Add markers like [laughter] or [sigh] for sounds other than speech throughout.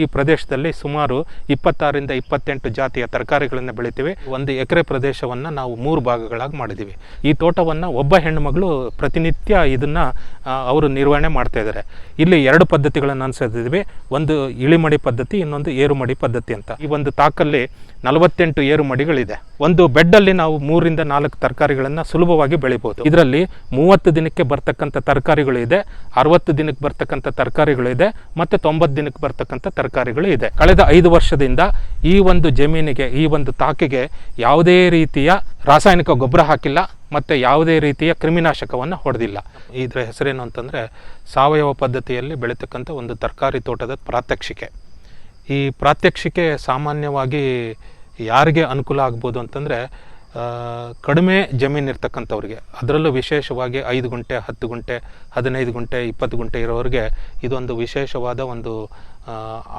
ಈ ಪ್ರದೇಶದಲ್ಲಿ ಸುಮಾರು ಇಪ್ಪತ್ತಾರರಿಂದ ಇಪ್ಪತ್ತೆಂಟು ಜಾತಿಯ ತರಕಾರಿಗಳನ್ನು ಬೆಳಿತೀವಿ. ಒಂದು ಎಕರೆ ಪ್ರದೇಶವನ್ನು ನಾವು ಮೂರು ಭಾಗಗಳಾಗಿ ಮಾಡಿದ್ದೀವಿ. ಈ ತೋಟವನ್ನು ಒಬ್ಬ ಹೆಣ್ಣುಮಗಳು ಪ್ರತಿನಿತ್ಯ ಇದನ್ನು ಅವರು ನಿರ್ವಹಣೆ ಮಾಡ್ತಾ ಇದ್ದಾರೆ. ಇಲ್ಲಿ ಎರಡು ಪದ್ಧತಿಗಳನ್ನು ಅನುಸರಿಸಿದ್ವಿ ಒಂದು ಇಳಿಮಡಿ ಪದ್ಧತಿ, ಇನ್ನೊಂದು ಏರುಮಡಿ ಪದ್ಧತಿ ಅಂತ. ಈ ಒಂದು ತಾಕಲ್ಲಿ ನಲವತ್ತೆಂಟು ಏರು ಮಡಿಗಳಿದೆ ಒಂದು ಬೆಡ್ಡಲ್ಲಿ ನಾವು ಮೂರಿಂದ ನಾಲ್ಕು ತರಕಾರಿಗಳನ್ನು ಸುಲಭವಾಗಿ ಬೆಳಿಬೋದು. ಇದರಲ್ಲಿ ಮೂವತ್ತು ದಿನಕ್ಕೆ ಬರ್ತಕ್ಕಂಥ ತರಕಾರಿಗಳು ಇದೆ ಅರವತ್ತು ದಿನಕ್ಕೆ ಬರ್ತಕ್ಕಂಥ ತರಕಾರಿಗಳು ಇದೆ ಮತ್ತು ತೊಂಬತ್ತು ದಿನಕ್ಕೆ ಬರ್ತಕ್ಕಂಥ ತರಕಾರಿಗಳು ಇದೆ ಕಳೆದ ಐದು ವರ್ಷದಿಂದ ಈ ಒಂದು ಜಮೀನಿಗೆ, ಈ ಒಂದು ತಾಕಿಗೆ ಯಾವುದೇ ರೀತಿಯ ರಾಸಾಯನಿಕ ಗೊಬ್ಬರ ಹಾಕಿಲ್ಲ, ಮತ್ತು ಯಾವುದೇ ರೀತಿಯ ಕ್ರಿಮಿನಾಶಕವನ್ನು ಹೊಡೆದಿಲ್ಲ. ಇದರ ಹೆಸರೇನು ಅಂತಂದರೆ ಸಾವಯವ ಪದ್ಧತಿಯಲ್ಲಿ ಬೆಳೀತಕ್ಕಂಥ ಒಂದು ತರಕಾರಿ ತೋಟದ ಪ್ರಾತ್ಯಕ್ಷಿಕೆ. ಈ ಪ್ರಾತ್ಯಕ್ಷಿಕೆ ಸಾಮಾನ್ಯವಾಗಿ ಯಾರಿಗೆ ಅನುಕೂಲ ಆಗ್ಬೋದು ಅಂತಂದರೆ ಕಡಿಮೆ ಜಮೀನು ಇರ್ತಕ್ಕಂಥವ್ರಿಗೆ. ಅದರಲ್ಲೂ ವಿಶೇಷವಾಗಿ ಐದು ಗುಂಟೆ, ಹತ್ತು ಗುಂಟೆ, ಹದಿನೈದು ಗುಂಟೆ, ಇಪ್ಪತ್ತು ಗುಂಟೆ ಇರೋರಿಗೆ ಇದೊಂದು ವಿಶೇಷವಾದ ಒಂದು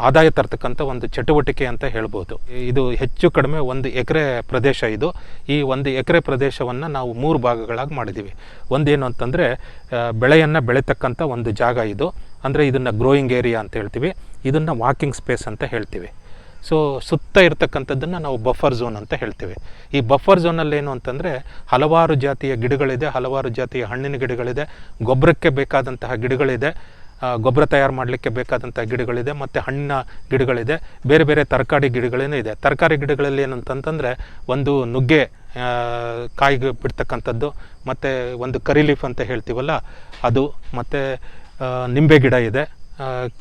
ಆದಾಯ ತರ್ತಕ್ಕಂಥ ಒಂದು ಚಟುವಟಿಕೆ ಅಂತ ಹೇಳ್ಬೋದು. ಇದು ಹೆಚ್ಚು ಕಡಿಮೆ ಒಂದು ಎಕರೆ ಪ್ರದೇಶ ಇದು. ಈ ಒಂದು ಎಕರೆ ಪ್ರದೇಶವನ್ನು ನಾವು ಮೂರು ಭಾಗಗಳಾಗಿ ಮಾಡಿದ್ದೀವಿ. ಒಂದೇನು ಅಂತಂದರೆ ಬೆಳೆಯನ್ನು ಬೆಳೀತಕ್ಕಂಥ ಒಂದು ಜಾಗ ಇದು. ಅಂದರೆ ಇದನ್ನು ಗ್ರೋಯಿಂಗ್ ಏರಿಯಾ ಅಂತ ಹೇಳ್ತೀವಿ. ಇದನ್ನು ವಾಕಿಂಗ್ ಸ್ಪೇಸ್ ಅಂತ ಹೇಳ್ತೀವಿ. ಸೊ ಸುತ್ತ ಇರತಕ್ಕಂಥದ್ದನ್ನು ನಾವು ಬಫರ್ ಝೋನ್ ಅಂತ ಹೇಳ್ತೀವಿ. ಈ ಬಫರ್ ಝೋನಲ್ಲಿ ಏನು ಅಂತಂದರೆ ಹಲವಾರು ಜಾತಿಯ ಗಿಡಗಳಿದೆ, ಹಲವಾರು ಜಾತಿಯ ಹಣ್ಣಿನ ಗಿಡಗಳಿದೆ, ಗೊಬ್ಬರಕ್ಕೆ ಬೇಕಾದಂತಹ ಗಿಡಗಳಿದೆ ಗೊಬ್ಬರ ತಯಾರು ಮಾಡಲಿಕ್ಕೆ ಬೇಕಾದಂಥ ಗಿಡಗಳಿದೆ, ಮತ್ತು ಹಣ್ಣಿನ ಗಿಡಗಳಿದೆ, ಬೇರೆ ಬೇರೆ ತರಕಾರಿ ಗಿಡಗಳೇನೂ ಇದೆ. ತರಕಾರಿ ಗಿಡಗಳಲ್ಲಿ ಏನು ಅಂತಂತಂದರೆ ಒಂದು ನುಗ್ಗೆ ಕಾಯಿ ಬಿಡ್ತಕ್ಕಂಥದ್ದು, ಮತ್ತು ಒಂದು ಕರಿಲೀಫ್ ಅಂತ ಹೇಳ್ತೀವಲ್ಲ, ಅದು, ಮತ್ತು ನಿಂಬೆ ಗಿಡ ಇದೆ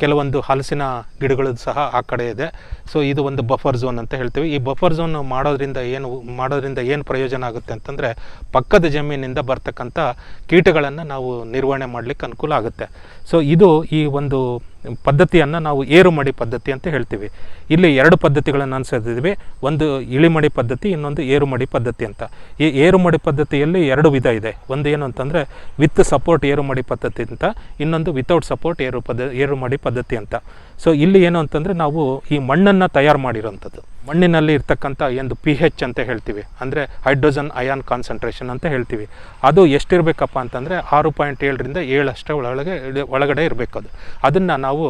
ಕೆಲವೊಂದು ಹಲಸಿನ ಗಿಡಗಳು ಸಹ ಆ ಕಡೆ ಇದೆ. ಸೊ ಇದು ಒಂದು ಬಫರ್ ಝೋನ್ ಅಂತ ಹೇಳ್ತೀವಿ. ಈ ಬಫರ್ ಝೋನ್ ಮಾಡೋದ್ರಿಂದ ಏನು ಮಾಡೋದ್ರಿಂದ ಏನು ಪ್ರಯೋಜನ ಆಗುತ್ತೆ ಅಂತಂದರೆ ಪಕ್ಕದ ಜಮೀನಿಂದ ಬರ್ತಕ್ಕಂಥ ಕೀಟಗಳನ್ನು ನಾವು ನಿರ್ವಹಣೆ ಮಾಡಲಿಕ್ಕೆ ಅನುಕೂಲ ಆಗುತ್ತೆ. ಸೊ ಇದು ಈ ಒಂದು ಪದ್ಧತಿಯನ್ನು ನಾವು ಏರುಮಡಿ ಪದ್ಧತಿ ಅಂತ ಹೇಳ್ತೀವಿ. ಇಲ್ಲಿ ಎರಡು ಪದ್ಧತಿಗಳನ್ನು ಅನುಸರಿಸಿದ್ವಿ ಒಂದು ಇಳಿಮಡಿ ಪದ್ಧತಿ, ಇನ್ನೊಂದು ಏರುಮಡಿ ಪದ್ಧತಿ ಅಂತ. ಈ ಏರುಮಡಿ ಪದ್ಧತಿಯಲ್ಲಿ ಎರಡು ವಿಧ ಇದೆ. ಒಂದು ಏನು ಅಂತಂದರೆ ವಿತ್ ಸಪೋರ್ಟ್ ಏರುಮಡಿ ಪದ್ಧತಿ ಅಂತ, ಇನ್ನೊಂದು ವಿತೌಟ್ ಸಪೋರ್ಟ್ ಏರು ಪದ್ಧ, ಏರುಮಡಿ ಪದ್ಧತಿ ಅಂತ. ಸೊ ಇಲ್ಲಿ ಏನು ಅಂತಂದರೆ ನಾವು ಈ ಮಣ್ಣನ್ನು ತಯಾರು ಮಾಡಿರೋಂಥದ್ದು. ಮಣ್ಣಿನಲ್ಲಿ ಇರ್ತಕ್ಕಂಥ ಒಂದು ಪಿ ಹೆಚ್ ಅಂತ ಹೇಳ್ತೀವಿ. ಅಂದರೆ ಹೈಡ್ರೋಜನ್ ಅಯಾನ್ ಕಾನ್ಸಂಟ್ರೇಷನ್ ಅಂತ ಹೇಳ್ತೀವಿ. ಅದು ಎಷ್ಟಿರಬೇಕಪ್ಪ ಅಂತಂದರೆ ಆರು ಪಾಯಿಂಟ್ ಏಳರಿಂದ ಏಳಷ್ಟರ ಒಳಗೆ ಒಳಗಡೆ ಇರಬೇಕು ಅದು. ಅದನ್ನು ನಾವು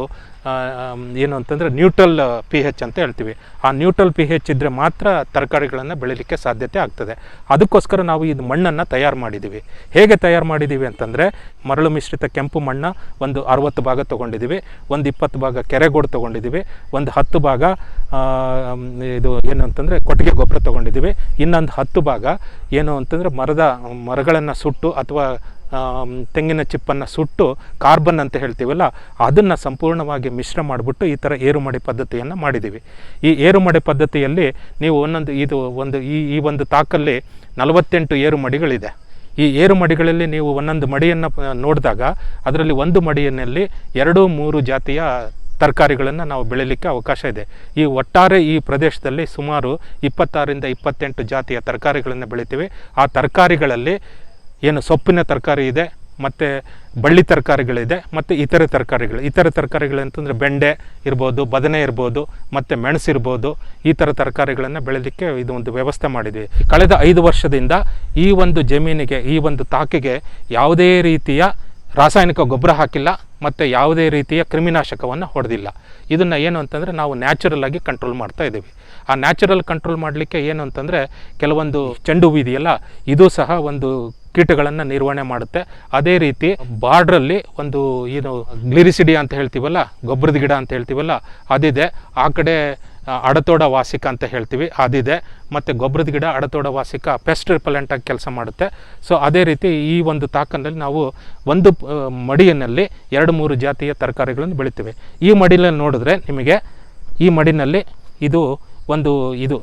ಏನು ಅಂತಂದರೆ ನ್ಯೂಟ್ರಲ್ ಪಿ ಹೆಚ್ ಅಂತ ಹೇಳ್ತೀವಿ. ಆ ನ್ಯೂಟ್ರಲ್ ಪಿ ಹೆಚ್ ಇದ್ದರೆ ಮಾತ್ರ ತರಕಾರಿಗಳನ್ನು ಬೆಳೀಲಿಕ್ಕೆ ಸಾಧ್ಯತೆ ಆಗ್ತದೆ. ಅದಕ್ಕೋಸ್ಕರ ನಾವು ಇದು ಮಣ್ಣನ್ನು ತಯಾರು ಮಾಡಿದ್ದೀವಿ ಹೇಗೆ ತಯಾರು ಮಾಡಿದ್ದೀವಿ ಅಂತಂದರೆ, ಮರಳು ಮಿಶ್ರಿತ ಕೆಂಪು ಮಣ್ಣು ಒಂದು ಅರವತ್ತು ಭಾಗ ತೊಗೊಂಡಿದ್ದೀವಿ ಒಂದು ಇಪ್ಪತ್ತು ಭಾಗ ಕೆರೆಗೋಡು ತೊಗೊಂಡಿದ್ದೀವಿ ಒಂದು ಹತ್ತು ಭಾಗ ಇದು ಏನು ಅಂತಂದರೆ ಕೊಟ್ಟಿಗೆ ಗೊಬ್ಬರ ತೊಗೊಂಡಿದ್ದೀವಿ ಇನ್ನೊಂದು ಹತ್ತು ಭಾಗ ಏನು ಅಂತಂದರೆ ಮರದ ಮರಗಳನ್ನು ಸುಟ್ಟು ಅಥವಾ ತೆಂಗಿನ ಚಿಪ್ಪನ್ನು ಸುಟ್ಟು ಕಾರ್ಬನ್ ಅಂತ ಹೇಳ್ತೀವಲ್ಲ, ಅದನ್ನು ಸಂಪೂರ್ಣವಾಗಿ ಮಿಶ್ರ ಮಾಡಿಬಿಟ್ಟು ಈ ಥರ ಏರುಮಡಿ ಪದ್ಧತಿಯನ್ನು ಮಾಡಿದ್ದೀವಿ. ಈ ಏರುಮಡಿ ಪದ್ಧತಿಯಲ್ಲಿ ನೀವು ಒಂದೊಂದು, ಇದು ಒಂದು, ಈ ಈ ಒಂದು ತಾಕಲ್ಲಿ ನಲವತ್ತೆಂಟು ಏರುಮಡಿಗಳಿದೆ. ಈ ಏರುಮಡಿಗಳಲ್ಲಿ ನೀವು ಒಂದೊಂದು ಮಡಿಯನ್ನು ನೋಡಿದಾಗ ಅದರಲ್ಲಿ ಒಂದು ಮಡಿಯಲ್ಲಿ ಎರಡು, ಮೂರು ಜಾತಿಯ ತರಕಾರಿಗಳನ್ನು ನಾವು ಬೆಳೀಲಿಕ್ಕೆ ಅವಕಾಶ ಇದೆ. ಈ ಒಟ್ಟಾರೆ ಈ ಪ್ರದೇಶದಲ್ಲಿ ಸುಮಾರು ಇಪ್ಪತ್ತಾರರಿಂದ ಇಪ್ಪತ್ತೆಂಟು ಜಾತಿಯ ತರಕಾರಿಗಳನ್ನು ಬೆಳಿತೀವಿ. ಆ ತರಕಾರಿಗಳಲ್ಲಿ ಏನು ಸೊಪ್ಪಿನ ತರಕಾರಿ ಇದೆ, ಮತ್ತು ಬಳ್ಳಿ ತರಕಾರಿಗಳಿದೆ, ಮತ್ತು ಇತರೆ ತರಕಾರಿಗಳು. ಇತರೆ ತರಕಾರಿಗಳು ಅಂತಂದರೆ ಬೆಂಡೆ ಇರ್ಬೋದು, ಬದನೆ ಇರ್ಬೋದು, ಮತ್ತು ಮೆಣಸು ಇರ್ಬೋದು, ಈ ಥರ ತರಕಾರಿಗಳನ್ನು ಬೆಳೆದಕ್ಕೆ ಇದು ಒಂದು ವ್ಯವಸ್ಥೆ ಮಾಡಿದ್ವಿ ಕಳೆದ ಐದು ವರ್ಷದಿಂದ ಈ ಒಂದು ಜಮೀನಿಗೆ, ಈ ಒಂದು ತಾಕಿಗೆ ಯಾವುದೇ ರೀತಿಯ ರಾಸಾಯನಿಕ ಗೊಬ್ಬರ ಹಾಕಿಲ್ಲ, ಮತ್ತು ಯಾವುದೇ ರೀತಿಯ ಕ್ರಿಮಿನಾಶಕವನ್ನು ಹೊಡೆದಿಲ್ಲ. ಇದನ್ನು ಏನು ಅಂತಂದರೆ ನಾವು ನ್ಯಾಚುರಲ್ ಆಗಿ ಕಂಟ್ರೋಲ್ ಮಾಡ್ತಾ ಇದ್ದೀವಿ. ಆ ನ್ಯಾಚುರಲ್ ಕಂಟ್ರೋಲ್ ಮಾಡಲಿಕ್ಕೆ ಏನು ಅಂತಂದರೆ ಕೆಲವೊಂದು ಚೆಂಡು ಹೂವು ಇದೆಯಲ್ಲ ಇದು ಸಹ ಒಂದು ಕೀಟಗಳನ್ನು ನಿರ್ವಹಣೆ ಮಾಡುತ್ತೆ. ಅದೇ ರೀತಿ ಬಾರ್ಡ್ರಲ್ಲಿ ಒಂದು ಏನು ಗ್ಲಿರಿಸಿಡಿ ಅಂತ ಹೇಳ್ತೀವಲ್ಲ, ಗೊಬ್ಬರದ ಗಿಡ ಅಂತ ಹೇಳ್ತೀವಲ್ಲ, ಅದಿದೆ. ಆ ಕಡೆ ಅಡತೋಡ ವಾಸಿಕ ಅಂತ ಹೇಳ್ತೀವಿ, ಅದಿದೆ. ಮತ್ತು ಗೊಬ್ಬರದ ಗಿಡ, ಅಡತೋಡ ವಾಸಿಕ, ಪೆಸ್ಟ್ ರಿಪಲೆಂಟಾಗಿ ಕೆಲಸ ಮಾಡುತ್ತೆ. ಸೊ, ಅದೇ ರೀತಿ ಈ ಒಂದು ತಾಕನಲ್ಲಿ ನಾವು ಒಂದು ಮಡಿಯಲ್ಲಿ ಎರಡು, ಮೂರು ಜಾತಿಯ ತರಕಾರಿಗಳನ್ನು ಬೆಳಿತೀವಿ. ಈ ಮಡಿಲಲ್ಲಿ ನೋಡಿದ್ರೆ ನಿಮಗೆ ಈ ಮಡಿನಲ್ಲಿ ಇದು ಒಂದು, ಇದು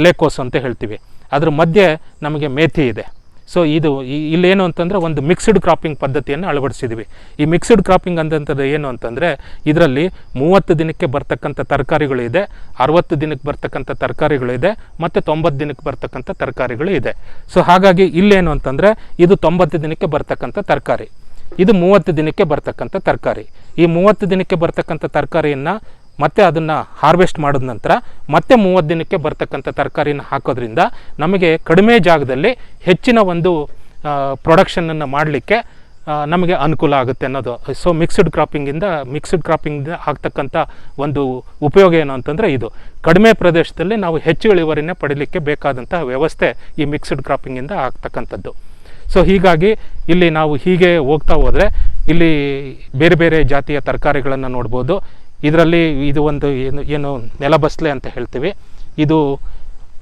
ಎಲೆಕೋಸು ಅಂತ ಹೇಳ್ತೀವಿ. ಅದ್ರ ಮಧ್ಯೆ ನಮಗೆ ಮೇಥಿ ಇದೆ. ಸೊ ಇದು ಇಲ್ಲೇನು ಅಂತಂದರೆ ಒಂದು ಮಿಕ್ಸ್ಡ್ ಕ್ರಾಪಿಂಗ್ ಪದ್ಧತಿಯನ್ನು ಅಳವಡಿಸಿದ್ವಿ. ಈ ಮಿಕ್ಸ್ಡ್ ಕ್ರಾಪಿಂಗ್ ಅಂತಂಥದ್ದು ಏನು ಅಂತಂದರೆ ಇದರಲ್ಲಿ ಮೂವತ್ತು ದಿನಕ್ಕೆ ಬರ್ತಕ್ಕಂಥ ತರಕಾರಿಗಳು ಇದೆ, ಅರವತ್ತು ದಿನಕ್ಕೆ ಬರ್ತಕ್ಕಂಥ ತರಕಾರಿಗಳು ಇದೆ, ಮತ್ತು ತೊಂಬತ್ತು ದಿನಕ್ಕೆ ಬರ್ತಕ್ಕಂಥ ತರಕಾರಿಗಳು ಇದೆ. ಸೊ ಹಾಗಾಗಿ ಇಲ್ಲೇನು ಅಂತಂದರೆ ಇದು ತೊಂಬತ್ತು ದಿನಕ್ಕೆ ಬರ್ತಕ್ಕಂಥ ತರಕಾರಿ. ಇದು ಮೂವತ್ತು ದಿನಕ್ಕೆ ಬರ್ತಕ್ಕಂಥ ತರಕಾರಿ. ಈ ಮೂವತ್ತು ದಿನಕ್ಕೆ ಬರ್ತಕ್ಕಂಥ ತರಕಾರಿಯನ್ನು ಮತ್ತೆ ಅದನ್ನು ಹಾರ್ವೆಸ್ಟ್ ಮಾಡಿದ ನಂತರ ಮತ್ತೆ ಮೂವತ್ತು ದಿನಕ್ಕೆ ಬರ್ತಕ್ಕಂಥ ತರಕಾರಿನ ಹಾಕೋದ್ರಿಂದ ನಮಗೆ ಕಡಿಮೆ ಜಾಗದಲ್ಲಿ ಹೆಚ್ಚಿನ ಒಂದು ಪ್ರೊಡಕ್ಷನನ್ನು ಮಾಡಲಿಕ್ಕೆ ನಮಗೆ ಅನುಕೂಲ ಆಗುತ್ತೆ ಅನ್ನೋದು. ಸೊ ಮಿಕ್ಸ್ಡ್ ಕ್ರಾಪಿಂಗಿಂದ ಮಿಕ್ಸ್ಡ್ ಕ್ರಾಪಿಂಗ್ ಆಗ್ತಕ್ಕಂಥ ಒಂದು ಉಪಯೋಗ ಏನು ಅಂತಂದರೆ ಇದು. ಕಡಿಮೆ ಪ್ರದೇಶದಲ್ಲಿ ನಾವು ಹೆಚ್ಚು ಇಳುವರಿನೇ ಪಡೀಲಿಕ್ಕೆ ಬೇಕಾದಂಥ ವ್ಯವಸ್ಥೆ ಈ ಮಿಕ್ಸ್ಡ್ ಕ್ರಾಪಿಂಗಿಂದ ಆಗ್ತಕ್ಕಂಥದ್ದು. ಸೊ ಹೀಗಾಗಿ ಇಲ್ಲಿ ನಾವು ಹೀಗೆ ಹೋಗ್ತಾ ಹೋದರೆ ಇಲ್ಲಿ ಬೇರೆ ಬೇರೆ ಜಾತಿಯ ತರಕಾರಿಗಳನ್ನು ನೋಡ್ಬೋದು. ಇದರಲ್ಲಿ ಇದು ಒಂದು ಏನು ಏನು ನೆಲಬಸ್ಲೆ ಅಂತ ಹೇಳ್ತೀವಿ. ಇದು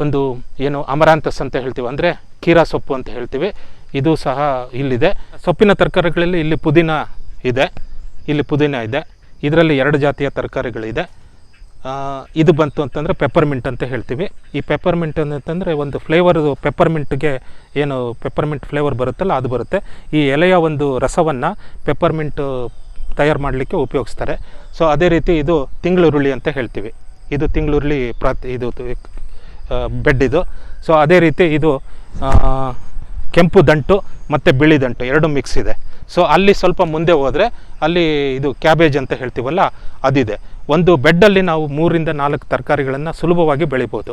ಒಂದು ಏನು ಅಮರಾಂತಸ್ ಅಂತ ಹೇಳ್ತೀವಿ. ಅಂದರೆ ಕೀರಾ ಸೊಪ್ಪು ಅಂತ ಹೇಳ್ತೀವಿ. ಇದು ಸಹ ಇಲ್ಲಿದೆ. ಸೊಪ್ಪಿನ ತರಕಾರಿಗಳಲ್ಲಿ ಇಲ್ಲಿ ಪುದೀನ ಇದೆ. ಇಲ್ಲಿ ಪುದೀನ ಇದೆ. ಇದರಲ್ಲಿ ಎರಡು ಜಾತಿಯ ತರಕಾರಿಗಳಿದೆ. ಇದು ಬಂತು ಅಂತಂದರೆ ಪೆಪ್ಪರ್ಮಿಂಟ್ ಅಂತ ಹೇಳ್ತೀವಿ. ಈ ಪೆಪ್ಪರ್ಮಿಂಟ್ ಅಂತಂದರೆ ಒಂದು ಫ್ಲೇವರ್ ಪೆಪ್ಪರ್ಮಿಂಟ್ಗೆ ಏನು ಪೆಪ್ಪರ್ಮಿಂಟ್ ಫ್ಲೇವರ್ ಬರುತ್ತಲ್ಲ, ಅದು ಬರುತ್ತೆ. ಈ ಎಲೆಯ ಒಂದು ರಸವನ್ನು ಪೆಪ್ಪರ್ಮಿಂಟ್ ತಯಾರು ಮಾಡಲಿಕ್ಕೆ ಉಪಯೋಗಿಸ್ತಾರೆ. ಸೊ ಅದೇ ರೀತಿ ಇದು ತಿಂಗಳುರುಳಿ ಅಂತ ಹೇಳ್ತೀವಿ. ಇದು ತಿಂಗ್ಳುರುಳಿ ಪ್ರಾತ್, ಇದು ಬೆಡ್ ಇದು. ಸೊ ಅದೇ ರೀತಿ ಇದು ಕೆಂಪು ದಂಟು ಮತ್ತು ಬಿಳಿ ದಂಟು ಎರಡು ಮಿಕ್ಸ್ ಇದೆ. ಸೊ ಅಲ್ಲಿ ಸ್ವಲ್ಪ ಮುಂದೆ ಹೋದರೆ ಅಲ್ಲಿ ಇದು ಕ್ಯಾಬೇಜ್ ಅಂತ ಹೇಳ್ತೀವಲ್ಲ, ಅದಿದೆ. ಒಂದು ಬೆಡ್ಡಲ್ಲಿ ನಾವು ಮೂರಿಂದ ನಾಲ್ಕು ತರಕಾರಿಗಳನ್ನು ಸುಲಭವಾಗಿ ಬೆಳಿಬೋದು.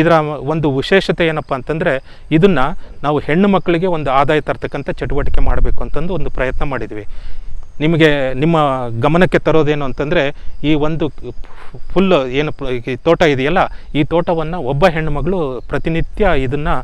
ಇದರ ಒಂದು ವಿಶೇಷತೆ ಏನಪ್ಪ ಅಂತಂದರೆ, ಇದನ್ನು ನಾವು ಹೆಣ್ಣು ಮಕ್ಕಳಿಗೆ ಒಂದು ಆದಾಯ ತರ್ತಕ್ಕಂಥ ಚಟುವಟಿಕೆ ಮಾಡಬೇಕು ಅಂತಂದು ಒಂದು ಪ್ರಯತ್ನ ಮಾಡಿದ್ವಿ. ನಿಮಗೆ ನಿಮ್ಮ ಗಮನಕ್ಕೆ ತರೋದೇನು ಅಂತಂದರೆ ಈ ಒಂದು ಫುಲ್ ಏನು ಈ ತೋಟ ಇದೆಯಲ್ಲ, ಈ ತೋಟವನ್ನು ಒಬ್ಬ ಹೆಣ್ಣುಮಗಳು ಪ್ರತಿನಿತ್ಯ ಇದನ್ನು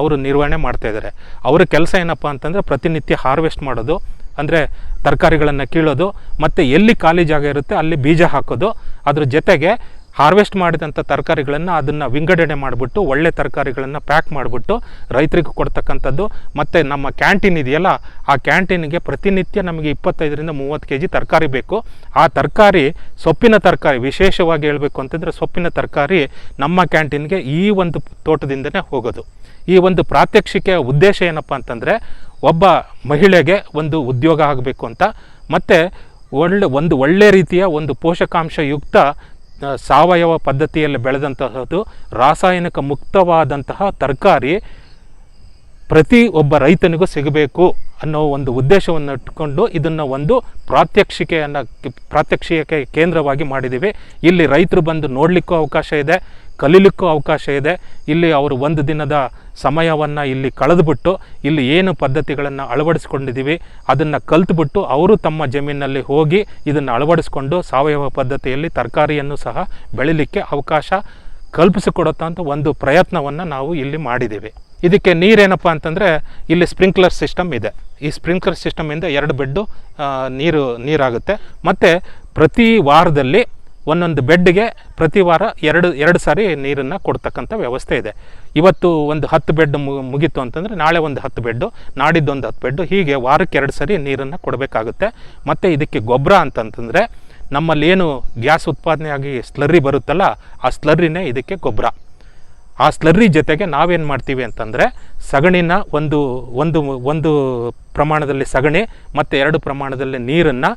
ಅವರು ನಿರ್ವಹಣೆ ಮಾಡ್ತಾಯಿದ್ದಾರೆ ಅವರ ಕೆಲಸ ಏನಪ್ಪ ಅಂತಂದರೆ ಪ್ರತಿನಿತ್ಯ ಹಾರ್ವೆಸ್ಟ್ ಮಾಡೋದು, ಅಂದರೆ ತರಕಾರಿಗಳನ್ನು ಕೀಳೋದು, ಮತ್ತು ಎಲ್ಲಿ ಖಾಲಿ ಜಾಗ ಇರುತ್ತೆ ಅಲ್ಲಿ ಬೀಜ ಹಾಕೋದು. ಅದ್ರ ಜೊತೆಗೆ ಹಾರ್ವೆಸ್ಟ್ ಮಾಡಿದಂಥ ತರಕಾರಿಗಳನ್ನು ಅದನ್ನು ವಿಂಗಡಣೆ ಮಾಡಿಬಿಟ್ಟು, ಒಳ್ಳೆ ತರಕಾರಿಗಳನ್ನು ಪ್ಯಾಕ್ ಮಾಡಿಬಿಟ್ಟು ರೈತರಿಗೆ ಕೊಡ್ತಕ್ಕಂಥದ್ದು. ಮತ್ತು ನಮ್ಮ ಕ್ಯಾಂಟೀನ್ ಇದೆಯಲ್ಲ, ಆ ಕ್ಯಾಂಟೀನಿಗೆ ಪ್ರತಿನಿತ್ಯ ನಮಗೆ ಇಪ್ಪತ್ತೈದರಿಂದ ಮೂವತ್ತು ಕೆ ಜಿ ತರಕಾರಿ ಬೇಕು. ಆ ತರಕಾರಿ ಸೊಪ್ಪಿನ ತರಕಾರಿ, ವಿಶೇಷವಾಗಿ ಹೇಳಬೇಕು ಅಂತಂದರೆ ಸೊಪ್ಪಿನ ತರಕಾರಿ ನಮ್ಮ ಕ್ಯಾಂಟೀನ್ಗೆ ಈ ಒಂದು ತೋಟದಿಂದನೇ ಹೋಗೋದು. ಈ ಒಂದು ಪ್ರಾತ್ಯಕ್ಷಿಕೆಯ ಉದ್ದೇಶ ಏನಪ್ಪ ಅಂತಂದರೆ, ಒಬ್ಬ ಮಹಿಳೆಗೆ ಒಂದು ಉದ್ಯೋಗ ಆಗಬೇಕು ಅಂತ. ಮತ್ತು ಒಳ್ಳೆ, ಒಂದು ಒಳ್ಳೆ ರೀತಿಯ ಒಂದು ಪೋಷಕಾಂಶಯುಕ್ತ ಸಾವಯವ ಪದ್ಧತಿಯಲ್ಲಿ ಬೆಳೆದಂತಹದ್ದು ರಾಸಾಯನಿಕ ಮುಕ್ತವಾದಂತಹ ತರಕಾರಿ ಪ್ರತಿ ಒಬ್ಬ ರೈತನಿಗೂ ಸಿಗಬೇಕು ಅನ್ನೋ ಒಂದು ಉದ್ದೇಶವನ್ನು ಇಟ್ಕೊಂಡು ಇದನ್ನು ಒಂದು ಪ್ರಾತ್ಯಕ್ಷಿಕೆಯನ್ನು ಪ್ರಾತ್ಯಕ್ಷಿಕೆ ಕೇಂದ್ರವಾಗಿ ಮಾಡಿದ್ದೀವಿ. ಇಲ್ಲಿ ರೈತರು ಬಂದು ನೋಡಲಿಕ್ಕೂ ಅವಕಾಶ ಇದೆ. ಕಲೀಲಿಕ್ಕೂ ಅವಕಾಶ ಇದೆ. ಇಲ್ಲಿ ಅವರು ಒಂದು ದಿನದ ಸಮಯವನ್ನು ಇಲ್ಲಿ ಕಳೆದುಬಿಟ್ಟು ಇಲ್ಲಿ ಏನು ಪದ್ಧತಿಗಳನ್ನು ಅಳವಡಿಸ್ಕೊಂಡಿದ್ದೀವಿ ಅದನ್ನು ಕಲ್ತುಬಿಟ್ಟು ಅವರು ತಮ್ಮ ಜಮೀನಲ್ಲಿ ಹೋಗಿ ಇದನ್ನು ಅಳವಡಿಸ್ಕೊಂಡು ಸಾವಯವ ಪದ್ಧತಿಯಲ್ಲಿ ತರಕಾರಿಯನ್ನು ಸಹ ಬೆಳಿಲಿಕ್ಕೆ ಅವಕಾಶ ಕಲ್ಪಿಸಿಕೊಡುತ್ತಂಥ ಒಂದು ಪ್ರಯತ್ನವನ್ನು ನಾವು ಇಲ್ಲಿ ಮಾಡಿದ್ದೀವಿ. ಇದಕ್ಕೆ ನೀರೇನಪ್ಪ ಅಂತಂದರೆ ಇಲ್ಲಿ ಸ್ಪ್ರಿಂಕ್ಲರ್ ಸಿಸ್ಟಮ್ ಇದೆ. ಈ ಸ್ಪ್ರಿಂಕ್ಲರ್ ಸಿಸ್ಟಮಿಂದ ಎರಡು ಬೆಡ್ಡು ನೀರು, ನೀರಾಗುತ್ತೆ. ಮತ್ತು ಪ್ರತಿ ವಾರದಲ್ಲಿ ಒಂದೊಂದು ಬೆಡ್ಗೆ ಪ್ರತಿ ವಾರ ಎರಡು ಎರಡು ಸಾರಿ ನೀರನ್ನು ಕೊಡ್ತಕ್ಕಂಥ ವ್ಯವಸ್ಥೆ ಇದೆ. ಇವತ್ತು ಒಂದು ಹತ್ತು ಬೆಡ್ ಮುಗೀತು ಅಂತಂದರೆ ನಾಳೆ ಒಂದು ಹತ್ತು ಬೆಡ್ಡು ನಾಡಿದ್ದೊಂದು ಹತ್ತು ಬೆಡ್ಡು, ಹೀಗೆ ವಾರಕ್ಕೆ ಎರಡು ಸಾರಿ ನೀರನ್ನು ಕೊಡಬೇಕಾಗುತ್ತೆ. ಮತ್ತು ಇದಕ್ಕೆ ಗೊಬ್ಬರ ಅಂತಂತಂದರೆ ನಮ್ಮಲ್ಲಿ ಏನು ಗ್ಯಾಸ್ ಉತ್ಪಾದನೆ ಆಗಿ ಸ್ಲರ್ರಿ ಬರುತ್ತಲ್ಲ, ಆ ಸ್ಲರ್ರಿನೇ ಇದಕ್ಕೆ ಗೊಬ್ಬರ. ಆ ಸ್ಲರ್ರಿ ಜೊತೆಗೆ ನಾವೇನು ಮಾಡ್ತೀವಿ ಅಂತಂದರೆ ಸಗಣಿನ ಒಂದು ಒಂದು ಒಂದು ಪ್ರಮಾಣದಲ್ಲಿ ಸಗಣಿ, ಮತ್ತು ಎರಡು ಪ್ರಮಾಣದಲ್ಲಿ ನೀರನ್ನು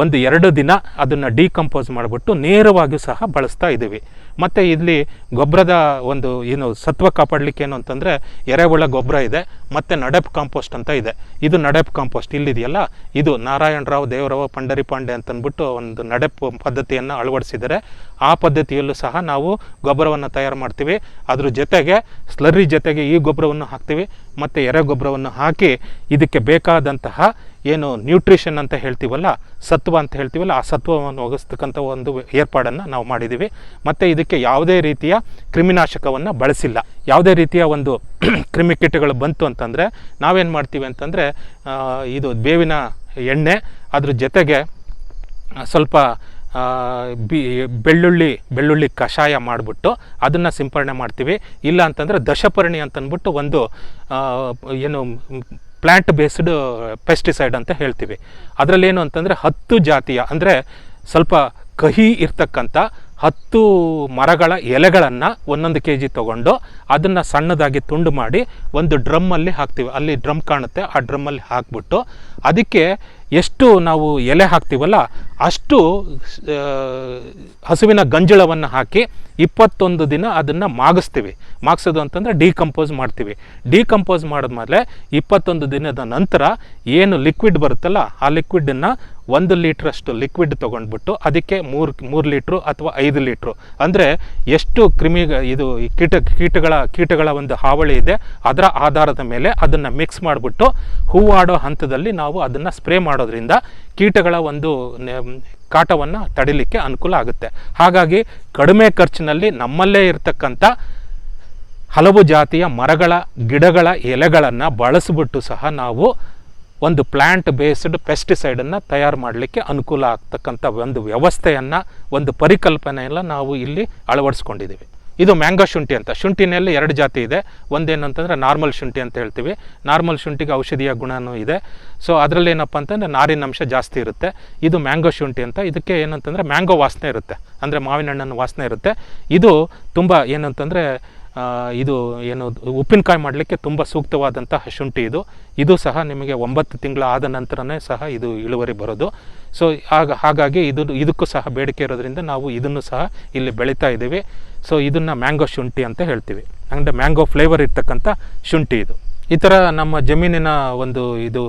ಒಂದು ಎರಡು ದಿನ ಅದನ್ನು ಡಿಕಂಪೋಸ್ ಮಾಡಿಬಿಟ್ಟು ನೇರವಾಗಿಯೂ ಸಹ ಬಳಸ್ತಾ ಇದ್ದೀವಿ. ಮತ್ತು ಇಲ್ಲಿ ಗೊಬ್ಬರದ ಒಂದು ಏನು ಸತ್ವ ಕಾಪಾಡಲಿಕ್ಕೆ ಏನು ಅಂತಂದರೆ ಎರೆಹುಳ ಗೊಬ್ಬರ ಇದೆ, ಮತ್ತು ನಡೆಪ್ ಕಾಂಪೋಸ್ಟ್ ಅಂತ ಇದೆ. ಇದು ನಡೆಪ್ ಕಾಂಪೋಸ್ಟ್ ಇಲ್ಲಿದೆಯಲ್ಲ, ಇದು ನಾರಾಯಣರಾವ್ ದೇವರಾವ್ ಪಂಡರಿ ಪಾಂಡೆ ಅಂತಂದ್ಬಿಟ್ಟು ಒಂದು ನಡೆಪ್ ಪದ್ಧತಿಯನ್ನು ಅಳವಡಿಸಿದರೆ ಆ ಪದ್ಧತಿಯಲ್ಲೂ ಸಹ ನಾವು ಗೊಬ್ಬರವನ್ನು ತಯಾರು ಮಾಡ್ತೀವಿ. ಅದ್ರ ಜೊತೆಗೆ ಸ್ಲರಿ ಜೊತೆಗೆ ಈ ಗೊಬ್ಬರವನ್ನು ಹಾಕ್ತೀವಿ. ಮತ್ತು ಎರೆ ಗೊಬ್ಬರವನ್ನು ಹಾಕಿ ಇದಕ್ಕೆ ಬೇಕಾದಂತಹ ಏನು ನ್ಯೂಟ್ರಿಷನ್ ಅಂತ ಹೇಳ್ತೀವಲ್ಲ, ಸತ್ವ ಅಂತ ಹೇಳ್ತೀವಲ್ಲ, ಆ ಸತ್ವವನ್ನು ಒಗಿಸ್ತಕ್ಕಂಥ ಒಂದು ಏರ್ಪಾಡನ್ನು ನಾವು ಮಾಡಿದ್ದೀವಿ ಮತ್ತು ಇದಕ್ಕೆ ಯಾವುದೇ ರೀತಿಯ ಕ್ರಿಮಿನಾಶಕವನ್ನು ಬಳಸಿಲ್ಲ. ಯಾವುದೇ ರೀತಿಯ ಒಂದು [clears throat] ಕ್ರಿಮಿಕೀಟಗಳು ಬಂತು ಅಂತಂದರೆ, ನಾವೇನು ಮಾಡ್ತೀವಿ ಅಂತಂದರೆ ಇದು ಬೇವಿನ ಎಣ್ಣೆ, ಅದ್ರ ಜೊತೆಗೆ ಸ್ವಲ್ಪ ಬಿ, ಬೆಳ್ಳುಳ್ಳಿ ಬೆಳ್ಳುಳ್ಳಿ ಕಷಾಯ ಮಾಡಿಬಿಟ್ಟು ಅದನ್ನು ಸಿಂಪರಣೆ ಮಾಡ್ತೀವಿ. ಇಲ್ಲ ಅಂತಂದರೆ ದಶಪರ್ಣಿ ಅಂತಂದ್ಬಿಟ್ಟು ಒಂದು ಏನು ಪ್ಲ್ಯಾಂಟ್ ಬೇಸ್ಡ್ ಪೆಸ್ಟಿಸೈಡ್ ಅಂತ ಹೇಳ್ತೀವಿ. ಅದರಲ್ಲಿ ಏನು ಅಂತಂದರೆ ಹತ್ತು ಜಾತಿಯ, ಅಂದರೆ ಸ್ವಲ್ಪ ಕಹಿ ಇರ್ತಕ್ಕಂಥ ಹತ್ತು ಮರಗಳ ಎಲೆಗಳನ್ನು ಒಂದೊಂದು ಕೆ ಜಿ ತೊಗೊಂಡು ಅದನ್ನು ಸಣ್ಣದಾಗಿ ತುಂಡು ಮಾಡಿ ಒಂದು ಡ್ರಮ್ಮಲ್ಲಿ ಹಾಕ್ತೀವಿ. ಅಲ್ಲಿ ಡ್ರಮ್ ಕಾಣುತ್ತೆ, ಆ ಡ್ರಮ್ಮಲ್ಲಿ ಹಾಕ್ಬಿಟ್ಟು ಅದಕ್ಕೆ ಎಷ್ಟು ನಾವು ಎಲೆ ಹಾಕ್ತೀವಲ್ಲ ಅಷ್ಟು ಹಸುವಿನ ಗಂಜಳವನ್ನು ಹಾಕಿ ಇಪ್ಪತ್ತೊಂದು ದಿನ ಅದನ್ನು ಮಾಗಿಸ್ತೀವಿ. ಮಾಗಿಸೋದು ಅಂತಂದರೆ ಡಿಕಂಪೋಸ್ ಮಾಡ್ತೀವಿ. ಡಿಕಂಪೋಸ್ ಮಾಡಿದ್ಮೇಲೆ ಇಪ್ಪತ್ತೊಂದು ದಿನದ ನಂತರ ಏನು ಲಿಕ್ವಿಡ್ ಬರುತ್ತಲ್ಲ, ಆ ಲಿಕ್ವಿಡನ್ನು ಒಂದು ಲೀಟ್ರಷ್ಟು ಲಿಕ್ವಿಡ್ ತೊಗೊಂಡ್ಬಿಟ್ಟು ಅದಕ್ಕೆ ಮೂರು ಮೂರು ಲೀಟ್ರು ಅಥವಾ ಐದು ಲೀಟ್ರು. ಅಂದರೆ ಎಷ್ಟು ಕ್ರಿಮಿ, ಇದು ಕೀಟ, ಕೀಟಗಳ ಕೀಟಗಳ ಒಂದು ಹಾವಳಿ ಇದೆ, ಅದರ ಆಧಾರದ ಮೇಲೆ ಅದನ್ನು ಮಿಕ್ಸ್ ಮಾಡಿಬಿಟ್ಟು ಹೂವಾಡೋ ಹಂತದಲ್ಲಿ ನಾವು ಅದನ್ನು ಸ್ಪ್ರೇ ಮಾಡೋದ್ರಿಂದ ಕೀಟಗಳ ಒಂದು ಕಾಟವನ್ನು ತಡಿಲಿಕ್ಕೆ ಅನುಕೂಲ ಆಗುತ್ತೆ. ಹಾಗಾಗಿ ಕಡಿಮೆ ಖರ್ಚಿನಲ್ಲಿ ನಮ್ಮಲ್ಲೇ ಇರತಕ್ಕಂಥ ಹಲವು ಜಾತಿಯ ಮರಗಳ, ಗಿಡಗಳ ಎಲೆಗಳನ್ನು ಬಳಸಿಬಿಟ್ಟು ಸಹ ನಾವು ಒಂದು ಪ್ಲ್ಯಾಂಟ್ ಬೇಸ್ಡ್ ಪೆಸ್ಟಿಸೈಡನ್ನು ತಯಾರು ಮಾಡಲಿಕ್ಕೆ ಅನುಕೂಲ ಆಗ್ತಕ್ಕಂಥ ಒಂದು ವ್ಯವಸ್ಥೆಯನ್ನು, ಒಂದು ಪರಿಕಲ್ಪನೆಯನ್ನು ನಾವು ಇಲ್ಲಿ ಅಳವಡಿಸ್ಕೊಂಡಿದ್ದೀವಿ. ಇದು ಮ್ಯಾಂಗೋ ಶುಂಠಿ ಅಂತ. ಶುಂಠಿನಲ್ಲಿ ಎರಡು ಜಾತಿ ಇದೆ. ಒಂದೇನು ಅಂತಂದರೆ ನಾರ್ಮಲ್ ಶುಂಠಿ ಅಂತ ಹೇಳ್ತೀವಿ. ನಾರ್ಮಲ್ ಶುಂಠಿಗೆ ಔಷಧೀಯ ಗುಣನೂ ಇದೆ. ಸೊ ಅದರಲ್ಲಿ ಏನಪ್ಪ ಅಂತಂದರೆ ನಾರಿನ ಅಂಶ ಜಾಸ್ತಿ ಇರುತ್ತೆ. ಇದು ಮ್ಯಾಂಗೋ ಶುಂಠಿ ಅಂತ. ಇದಕ್ಕೆ ಏನಂತಂದರೆ ಮ್ಯಾಂಗೋ ವಾಸನೆ ಇರುತ್ತೆ. ಅಂದರೆ ಮಾವಿನ ಹಣ್ಣಿನ ವಾಸನೆ ಇರುತ್ತೆ. ಇದು ತುಂಬ ಏನಂತಂದರೆ ಇದು ಏನು ಉಪ್ಪಿನಕಾಯಿ ಮಾಡಲಿಕ್ಕೆ ತುಂಬ ಸೂಕ್ತವಾದಂತಹ ಶುಂಠಿ ಇದು. ಇದು ಸಹ ನಿಮಗೆ ಒಂಬತ್ತು ತಿಂಗಳ ಆದ ನಂತರನೇ ಸಹ ಇದು ಇಳುವರಿ ಬರೋದು. ಸೊ ಹಾಗಾಗಿ ಇದು, ಇದಕ್ಕೂ ಸಹ ಬೇಡಿಕೆ ಇರೋದ್ರಿಂದ ನಾವು ಇದನ್ನು ಸಹ ಇಲ್ಲಿ ಬೆಳೀತಾ ಇದ್ದೀವಿ. ಸೊ ಇದನ್ನು ಮ್ಯಾಂಗೋ ಶುಂಠಿ ಅಂತ ಹೇಳ್ತೀವಿ. ಅಂದರೆ ಮ್ಯಾಂಗೋ ಫ್ಲೇವರ್ ಇರ್ತಕ್ಕಂಥ ಶುಂಠಿ ಇದು. ಈ ಥರ ನಮ್ಮ ಜಮೀನಿನ ಒಂದು ಇದು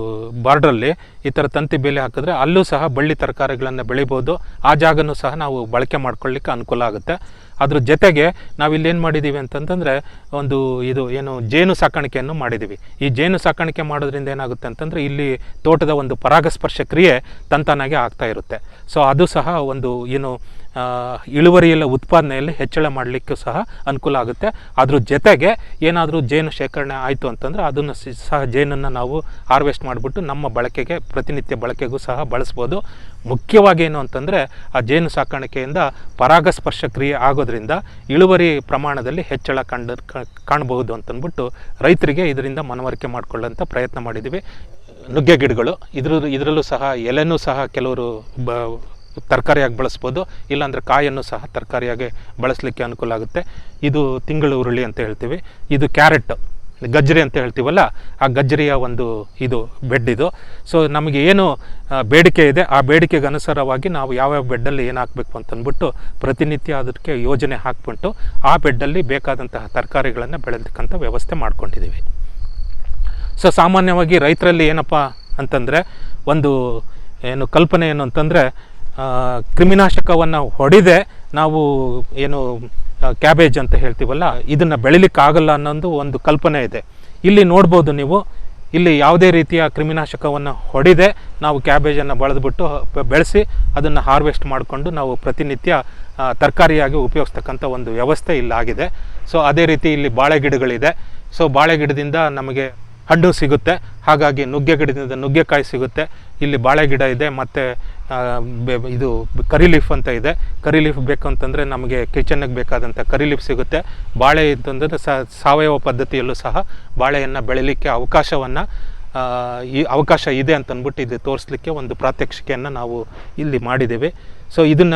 ಬಾರ್ಡ್ರಲ್ಲಿ ಈ ಥರ ತಂತಿ ಬೇಲಿ ಹಾಕಿದ್ರೆ ಅಲ್ಲೂ ಸಹ ಬಳ್ಳಿ ತರಕಾರಿಗಳನ್ನು ಬೆಳಿಬೋದು. ಆ ಜಾಗನೂ ಸಹ ನಾವು ಬಳಕೆ ಮಾಡ್ಕೊಳ್ಳಿಕ್ಕೆ ಅನುಕೂಲ ಆಗುತ್ತೆ. ಅದ್ರ ಜೊತೆಗೆ ನಾವಿಲ್ಲಿ ಏನು ಮಾಡಿದ್ದೀವಿ ಅಂತಂತಂದರೆ ಒಂದು ಇದು ಏನು ಜೇನು ಸಾಕಾಣಿಕೆಯನ್ನು ಮಾಡಿದ್ದೀವಿ ಈ ಜೇನು ಸಾಕಾಣಿಕೆ ಮಾಡೋದ್ರಿಂದ ಏನಾಗುತ್ತೆ ಅಂತಂದರೆ ಇಲ್ಲಿ ತೋಟದ ಒಂದು ಪರಾಗಸ್ಪರ್ಶ ಕ್ರಿಯೆ ತಂತಾನಾಗೆ ಆಗ್ತಾ ಇರುತ್ತೆ. ಸೊ ಅದು ಸಹ ಒಂದು ಏನು ಇಳುವರಿಯಲ್ಲ ಉತ್ಪಾದನೆಯಲ್ಲಿ ಹೆಚ್ಚಳ ಮಾಡಲಿಕ್ಕೂ ಸಹ ಅನುಕೂಲ ಆಗುತ್ತೆ. ಅದ್ರ ಜೊತೆಗೆ ಏನಾದರೂ ಜೇನು ಶೇಖರಣೆ ಆಯಿತು ಅಂತಂದರೆ ಅದನ್ನು ಸಹ ಜೇನನ್ನು ನಾವು ಹಾರ್ವೆಸ್ಟ್ ಮಾಡಿಬಿಟ್ಟು ನಮ್ಮ ಬಳಕೆಗೆ, ಪ್ರತಿನಿತ್ಯ ಬಳಕೆಗೂ ಸಹ ಬಳಸ್ಬೋದು. ಮುಖ್ಯವಾಗಿ ಏನು ಅಂತಂದರೆ ಆ ಜೇನು ಸಾಕಾಣಿಕೆಯಿಂದ ಪರಾಗಸ್ಪರ್ಶ ಕ್ರಿಯೆ ಆಗೋದ್ರಿಂದ ಇಳುವರಿ ಪ್ರಮಾಣದಲ್ಲಿ ಹೆಚ್ಚಳ ಕಂಡ ಕಾಣಬಹುದು ಅಂತಂದ್ಬಿಟ್ಟು ರೈತರಿಗೆ ಇದರಿಂದ ಮನವರಿಕೆ ಮಾಡಿಕೊಳ್ಳೋಂಥ ಪ್ರಯತ್ನ ಮಾಡಿದ್ದೀವಿ ನುಗ್ಗೆ ಗಿಡಗಳು, ಇದ್ರ, ಇದರಲ್ಲೂ ಸಹ ಎಲೆನೂ ಸಹ ಕೆಲವರು ಬ, ತರಕಾರಿಯಾಗಿ ಬಳಸ್ಬೋದು, ಇಲ್ಲಾಂದರೆ ಕಾಯನ್ನು ಸಹ ತರಕಾರಿಯಾಗಿ ಬಳಸಲಿಕ್ಕೆ ಅನುಕೂಲ ಆಗುತ್ತೆ. ಇದು ತಿಂಗಳು ಉರುಳಿ ಅಂತ ಹೇಳ್ತೀವಿ. ಇದು ಕ್ಯಾರೆಟ್. ಗಜ್ಜರಿ ಅಂತ ಹೇಳ್ತೀವಲ್ಲ, ಆ ಗಜ್ಜರಿಯ ಒಂದು ಇದು ಬೆಡ್ ಇದು. ಸೊ ನಮಗೆ ಏನು ಬೇಡಿಕೆ ಇದೆ, ಆ ಬೇಡಿಕೆಗೆ ಅನುಸಾರವಾಗಿ ನಾವು ಯಾವ್ಯಾವ ಬೆಡ್ಡಲ್ಲಿ ಏನು ಹಾಕಬೇಕು ಅಂತಂದ್ಬಿಟ್ಟು ಪ್ರತಿನಿತ್ಯ ಅದಕ್ಕೆ ಯೋಜನೆ ಹಾಕ್ಬಿಟ್ಟು ಆ ಬೆಡ್ಡಲ್ಲಿ ಬೇಕಾದಂತಹ ತರಕಾರಿಗಳನ್ನು ಬೆಳೆದಕ್ಕಂಥ ವ್ಯವಸ್ಥೆ ಮಾಡ್ಕೊಂಡಿದ್ದೀವಿ. ಸೊ ಸಾಮಾನ್ಯವಾಗಿ ರೈತರಲ್ಲಿ ಏನಪ್ಪ ಅಂತಂದರೆ, ಒಂದು, ಏನು ಕಲ್ಪನೆ ಏನು ಅಂತಂದರೆ ಕ್ರಿಮಿನಾಶಕವನ್ನು ಹೊಡೆದೇ ನಾವು, ಏನು ಕ್ಯಾಬೇಜ್ ಅಂತ ಹೇಳ್ತೀವಲ್ಲ, ಇದನ್ನು ಬೆಳಿಲಿಕ್ಕಾಗಲ್ಲ ಅನ್ನೋದು ಒಂದು ಕಲ್ಪನೆ ಇದೆ. ಇಲ್ಲಿ ನೋಡ್ಬೋದು ನೀವು, ಇಲ್ಲಿ ಯಾವುದೇ ರೀತಿಯ ಕ್ರಿಮಿನಾಶಕವನ್ನು ಹೊಡೆದೇ ನಾವು ಕ್ಯಾಬೇಜನ್ನು ಬಳದ್ಬಿಟ್ಟು ಬೆಳೆಸಿ ಅದನ್ನು ಹಾರ್ವೆಸ್ಟ್ ಮಾಡಿಕೊಂಡು ನಾವು ಪ್ರತಿನಿತ್ಯ ತರಕಾರಿಯಾಗಿ ಉಪಯೋಗಿಸ್ತಕ್ಕಂಥ ಒಂದು ವ್ಯವಸ್ಥೆ ಇಲ್ಲಾಗಿದೆ ಸೊ ಅದೇ ರೀತಿ ಇಲ್ಲಿ ಬಾಳೆ ಗಿಡಗಳಿದೆ. ಸೊ ಬಾಳೆ ಗಿಡದಿಂದ ನಮಗೆ ಹಣ್ಣು ಸಿಗುತ್ತೆ. ಹಾಗಾಗಿ ನುಗ್ಗೆ ಗಿಡದಿಂದ ನುಗ್ಗೆಕಾಯಿ ಸಿಗುತ್ತೆ. ಇಲ್ಲಿ ಬಾಳೆ ಗಿಡ ಇದೆ, ಮತ್ತು ಇದು ಕರಿ ಲೀಫ್ ಅಂತ ಇದೆ. ಕರಿ ಲೀಫ್ ಬೇಕು ಅಂತಂದರೆ ನಮಗೆ ಕಿಚನ್ಗೆ ಬೇಕಾದಂಥ ಕರಿ ಲೀಫ್ ಸಿಗುತ್ತೆ. ಬಾಳೆ ಇತ್ತಂದರೆ ಸಾವಯವ ಪದ್ಧತಿಯಲ್ಲೂ ಸಹ ಬಾಳೆಯನ್ನು ಬೆಳಿಲಿಕ್ಕೆ ಅವಕಾಶವನ್ನು ಈ ಅವಕಾಶ ಇದೆ ಅಂತಂದ್ಬಿಟ್ಟು ಇದು ತೋರಿಸ್ಲಿಕ್ಕೆ ಒಂದು ಪ್ರಾತ್ಯಕ್ಷಿಕೆಯನ್ನು ನಾವು ಇಲ್ಲಿ ಮಾಡಿದ್ದೀವಿ ಸೊ ಇದನ್ನ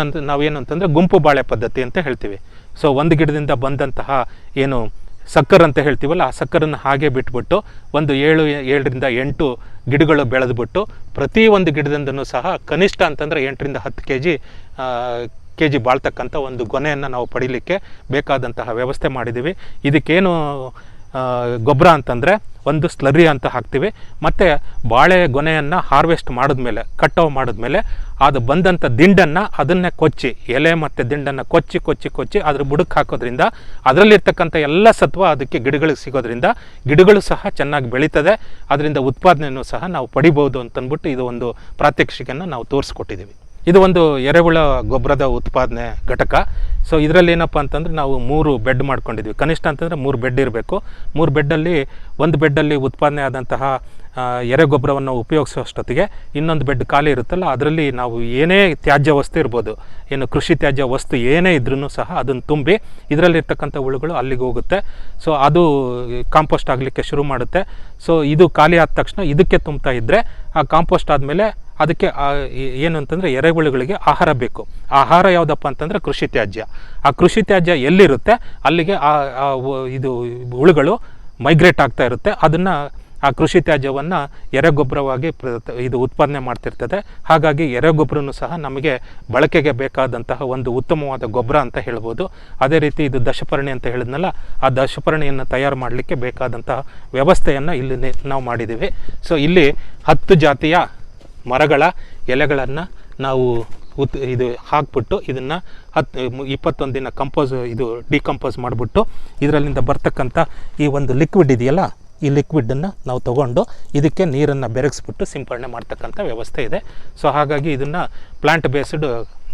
ಏನು ಅಂತಂದರೆ ಗುಂಪು ಬಾಳೆ ಪದ್ಧತಿ ಅಂತ ಹೇಳ್ತೀವಿ. ಸೊ ಒಂದು ಗಿಡದಿಂದ ಬಂದಂತಹ ಏನು ಸಕ್ಕರ್ ಅಂತ ಹೇಳ್ತೀವಲ್ಲ, ಆ ಸಕ್ಕರನ್ನು ಹಾಗೆ ಬಿಟ್ಬಿಟ್ಟು ಒಂದು ಏಳು, ಏಳರಿಂದ ಎಂಟು ಗಿಡಗಳು ಬೆಳೆದ್ಬಿಟ್ಟು ಪ್ರತಿ ಒಂದು ಗಿಡದಿಂದನೂ ಸಹ ಕನಿಷ್ಠ ಅಂತಂದರೆ ಎಂಟರಿಂದ ಹತ್ತು ಕೆ ಜಿ ಕೆ ಜಿ ಬಾಳ್ತಕ್ಕಂಥ ಒಂದು ಗೊನೆಯನ್ನು ನಾವು ಪಡೀಲಿಕ್ಕೆ ಬೇಕಾದಂತಹ ವ್ಯವಸ್ಥೆ ಮಾಡಿದ್ದೀವಿ. ಇದಕ್ಕೇನು ಗೊಬ್ಬರ ಅಂತಂದರೆ ಒಂದು ಸ್ಲರಿ ಅಂತ ಹಾಕ್ತೀವಿ. ಮತ್ತು ಬಾಳೆ ಗೊನೆಯನ್ನು ಹಾರ್ವೆಸ್ಟ್ ಮಾಡಿದ್ಮೇಲೆ, ಕಟಾವು ಮಾಡಿದ್ಮೇಲೆ, ಅದು ಬಂದಂಥ ದಿಂಡನ್ನು ಅದನ್ನೇ ಕೊಚ್ಚಿ, ಎಲೆ ಮತ್ತು ದಿಂಡನ್ನು ಕೊಚ್ಚಿ ಕೊಚ್ಚಿ ಕೊಚ್ಚಿ ಅದ್ರ ಬುಡಕ್ಕೆ ಹಾಕೋದ್ರಿಂದ, ಅದರಲ್ಲಿರ್ತಕ್ಕಂಥ ಎಲ್ಲ ಸತ್ವ ಅದಕ್ಕೆ ಗಿಡಗಳಿಗೆ ಸಿಗೋದ್ರಿಂದ, ಗಿಡಗಳು ಸಹ ಚೆನ್ನಾಗಿ ಬೆಳೀತದೆ. ಅದರಿಂದ ಉತ್ಪಾದನೆಯನ್ನು ಸಹ ನಾವು ಪಡಿಬೋದು ಅಂತಂದ್ಬಿಟ್ಟು ಇದು ಒಂದು ಪ್ರಾತ್ಯಕ್ಷಿಕೆಯನ್ನು ನಾವು ತೋರಿಸ್ಕೊಟ್ಟಿದ್ದೀವಿ ಇದು ಒಂದು ಎರೆಹುಳ ಗೊಬ್ಬರದ ಉತ್ಪಾದನೆ ಘಟಕ. ಸೊ ಇದರಲ್ಲಿ ಏನಪ್ಪ ಅಂತಂದರೆ ನಾವು ಮೂರು ಬೆಡ್ ಮಾಡ್ಕೊಂಡಿದ್ವಿ. ಕನಿಷ್ಠ ಅಂತಂದರೆ ಮೂರು ಬೆಡ್ ಇರಬೇಕು. ಮೂರು ಬೆಡ್ಡಲ್ಲಿ ಒಂದು ಬೆಡ್ಡಲ್ಲಿ ಉತ್ಪಾದನೆ ಆದಂತಹ ಎರೆಗೊಬ್ಬರವನ್ನು ಎರೆ ಗೊಬ್ಬರವನ್ನು ಉಪಯೋಗಿಸೋಷ್ಟೊತ್ತಿಗೆ ಇನ್ನೊಂದು ಬೆಡ್ ಖಾಲಿ ಇರುತ್ತಲ್ಲ, ಅದರಲ್ಲಿ ನಾವು ಏನೇ ತ್ಯಾಜ್ಯ ವಸ್ತು ಇರ್ಬೋದು, ಏನು ಕೃಷಿ ತ್ಯಾಜ್ಯ ವಸ್ತು ಏನೇ ಇದ್ರೂ ಸಹ ಅದನ್ನು ತುಂಬಿ ಇದರಲ್ಲಿರ್ತಕ್ಕಂಥ ಹುಳುಗಳು ಅಲ್ಲಿಗೆ ಹೋಗುತ್ತೆ. ಸೊ ಅದು ಕಾಂಪೋಸ್ಟ್ ಆಗಲಿಕ್ಕೆ ಶುರು ಮಾಡುತ್ತೆ. ಸೊ ಇದು ಖಾಲಿ ಆದ ತಕ್ಷಣ ಇದಕ್ಕೆ ತುಂಬ್ತಾ ಇದ್ದರೆ ಆ ಕಾಂಪೋಸ್ಟ್ ಆದಮೇಲೆ ಅದಕ್ಕೆ ಏನು ಅಂತಂದರೆ ಎರೆಹುಳುಗಳಿಗೆ ಆಹಾರ ಬೇಕು. ಆಹಾರ ಯಾವುದಪ್ಪ ಅಂತಂದರೆ ಕೃಷಿ ತ್ಯಾಜ್ಯ. ಆ ಕೃಷಿ ತ್ಯಾಜ್ಯ ಎಲ್ಲಿರುತ್ತೆ? ಅಲ್ಲಿಗೆ ಆ ಇದು ಹುಳುಗಳು ಮೈಗ್ರೇಟ್ ಆಗ್ತಾ ಇರುತ್ತೆ. ಅದನ್ನು ಆ ಕೃಷಿ ತ್ಯಾಜ್ಯವನ್ನು ಎರೆಗೊಬ್ಬರವಾಗಿ ಪ್ರ- ಇದು ಉತ್ಪಾದನೆ ಮಾಡ್ತಿರ್ತದೆ. ಹಾಗಾಗಿ ಎರೆಗೊಬ್ಬರನು ಸಹ ನಮಗೆ ಬಳಕೆಗೆ ಬೇಕಾದಂತಹ ಒಂದು ಉತ್ತಮವಾದ ಗೊಬ್ಬರ ಅಂತ ಹೇಳ್ಬೋದು. ಅದೇ ರೀತಿ ಇದು ದಶಪರ್ಣಿ ಅಂತ ಹೇಳಿದ್ನಲ್ಲ, ಆ ದಶಪರ್ಣಿಯನ್ನು ತಯಾರು ಮಾಡಲಿಕ್ಕೆ ಬೇಕಾದಂತಹ ವ್ಯವಸ್ಥೆಯನ್ನು ಇಲ್ಲಿ ನಾವು ಮಾಡಿದ್ದೀವಿ. ಸೊ ಇಲ್ಲಿ ಹತ್ತು ಜಾತಿಯ ಮರಗಳ ಎಲೆಗಳನ್ನು ನಾವು ಉತ್ ಇದು ಹಾಕ್ಬಿಟ್ಟು ಇದನ್ನು ಹತ್ತು ಇಪ್ಪತ್ತೊಂದು ದಿನ ಕಂಪೋಸ್ ಇದು ಡಿಕಂಪೋಸ್ ಮಾಡಿಬಿಟ್ಟು ಇದರಲ್ಲಿಂದ ಬರ್ತಕ್ಕಂಥ ಈ ಒಂದು ಲಿಕ್ವಿಡ್ ಇದೆಯಲ್ಲ, ಈ ಲಿಕ್ವಿಡನ್ನು ನಾವು ತಗೊಂಡು ಇದಕ್ಕೆ ನೀರನ್ನು ಬೆರಗಿಸ್ಬಿಟ್ಟು ಸಿಂಪಡಣೆ ಮಾಡ್ತಕ್ಕಂಥ ವ್ಯವಸ್ಥೆ ಇದೆ. ಸೊ ಹಾಗಾಗಿ ಇದನ್ನು ಪ್ಲಾಂಟ್ ಬೇಸ್ಡ್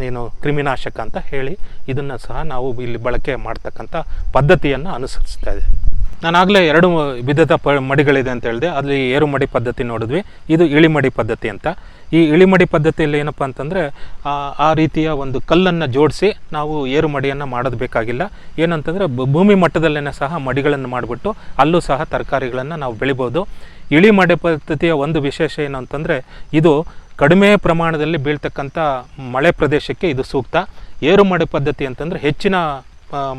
ಏನು ಕ್ರಿಮಿನಾಶಕ ಅಂತ ಹೇಳಿ ಇದನ್ನು ಸಹ ನಾವು ಇಲ್ಲಿ ಬಳಕೆ ಮಾಡ್ತಕ್ಕಂಥ ಪದ್ಧತಿಯನ್ನು ಅನುಸರಿಸ್ತಾ ಇದೆ. ನಾನಾಗಲೇ ಎರಡು ವಿಧದ ಪ ಮಡಿಗಳಿದೆ ಅಂತ ಹೇಳಿದೆ. ಅಲ್ಲಿ ಏರುಮಡಿ ಪದ್ಧತಿ ನೋಡಿದ್ವಿ. ಇದು ಇಳಿಮಡಿ ಪದ್ಧತಿ ಅಂತ. ಈ ಇಳಿಮಡಿ ಪದ್ಧತಿಯಲ್ಲಿ ಏನಪ್ಪ ಅಂತಂದರೆ, ಆ ರೀತಿಯ ಒಂದು ಕಲ್ಲನ್ನು ಜೋಡಿಸಿ ನಾವು ಏರುಮಡಿಯನ್ನು ಮಾಡೋದು ಬೇಕಾಗಿಲ್ಲ ಏನಂತಂದರೆ ಭೂಮಿ ಮಟ್ಟದಲ್ಲೇ ಸಹ ಮಡಿಗಳನ್ನು ಮಾಡಿಬಿಟ್ಟು ಅಲ್ಲೂ ಸಹ ತರಕಾರಿಗಳನ್ನು ನಾವು ಬೆಳಿಬೋದು. ಇಳಿಮಡಿ ಪದ್ಧತಿಯ ಒಂದು ವಿಶೇಷ ಏನು ಅಂತಂದರೆ ಇದು ಕಡಿಮೆ ಪ್ರಮಾಣದಲ್ಲಿ ಬೀಳ್ತಕ್ಕಂಥ ಮಳೆ ಪ್ರದೇಶಕ್ಕೆ ಇದು ಸೂಕ್ತ. ಏರುಮಡಿ ಪದ್ಧತಿ ಅಂತಂದರೆ ಹೆಚ್ಚಿನ